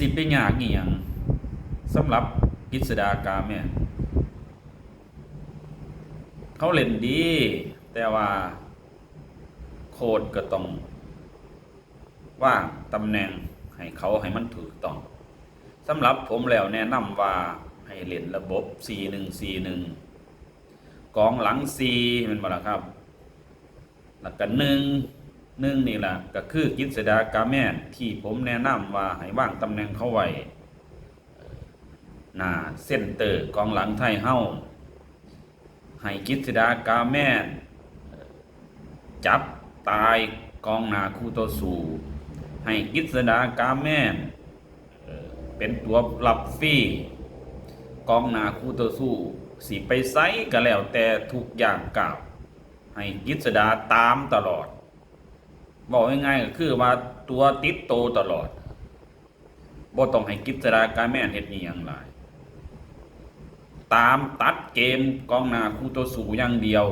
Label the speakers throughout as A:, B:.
A: สิเป็นยากอีหยังสำหรับกฤษดากาแม่นเขาเล่นดี แต่ว่า โคดก็ต้องว่างตำแหน่งให้เขาให้มันถูกต้องสำหรับผมแล้วแนะนำว่าให้เล่นระบบ 4141กองหลัง4แมันบ่ล่ะครับแล้วก็หนึ่ง หนึ่งนี่แหละก็คือกฤษดากาแม่นที่ผมแนะนำว่าให้ว่างตำแหน่งเข้าไว้หน้าเส้นเตอร์กองหลังไทยเฮ้าให้กฤษดากาแม่นจับตายกองหนาคู่ต่อสู้ให้กฤษดากาแม่นเป็นตัวรับฟรีกองหนาคู่ต่อสู้สิไปไซก็แล้วแต่ทุกอย่างกล่าวให้กิษดาตามตลอด บอกง่ายๆก็คือว่าตัวติดโตตลอดบ่ต้องให้กิษดาการแม่นเฮ็ดนี่อย่างไรตามตัดเกมกองหน้าคู่ตัวสูอย่างเดียว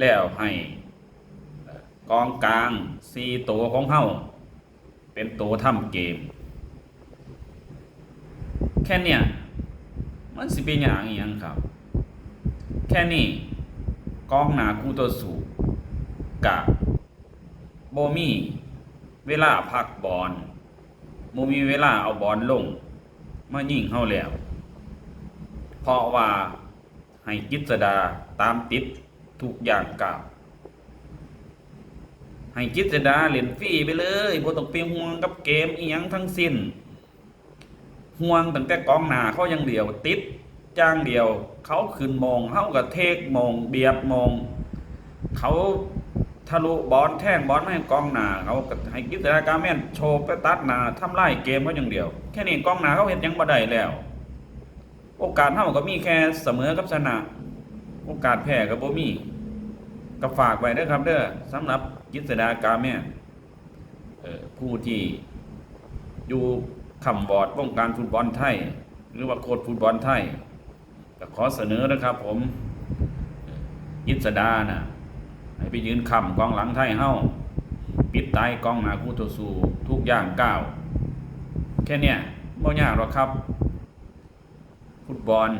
A: แล้วให้กองกลางซีตัวของเฮาเป็นตัวทำเกม แค่เนี้ยมันสิเป็นอย่างอีหยังครับ แค่นี้กองหนาคู่ตัวสู กะโบมีเวลาพักบอลโมมีเวลาเอาบอลลงมายิ่งเฮาแล้ว เพราะว่าให้กิจดาตามติดทุกอย่างกล่าวให้กิจดาเล่นฟรีไปเลยโบต้องไปห่วงกับเกมอีหยังทั้งสิ้น ห่วงตั้งแต่กองหน้าเขาย่างเดียวติดจ้างเดียว เขาขึ้นมองเขากับเทกมองเบียดมอง เขา ทะลุบอลแท่งบอลไม่ให้กองหน้าเขาให้กิจการแม่นโชว์ไปตัดหน้าทำลายเกมเขาอย่างเดียว แค่นี้กองหน้าเขาเห็นยังบ่ได้แล้ว โอกาสเท่าก็มีแค่เสมอกับชนะโอกาสแพ้ก็บ่มีก็ฝากไว้ด้อครับเด้อสำหรับกิจการแม่นผู้ที่อยู่คำบอร์ดวงการฟุตบอลไทย หรือว่าโค้ชฟุตบอลไทยก็ขอเสนอนะครับผมยิสดานะ ให้ไปยืนคำกองหลังไทยเฮ้าปิดตายกองหนาคู่ต่อสู้ทุกอย่างก้าวแค่เนี้ยไม่ยากหรอกครับ ฟุตบอล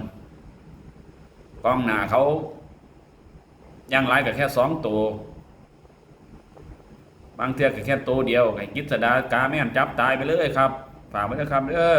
A: กองหนาเขายังไรกับแค่สองตัวบางเทือก็แค่ตัวเดียวไอ้กิจสดา กาแม่นจับตายไปเลยครับ ฝากไว้นะครับเด้อ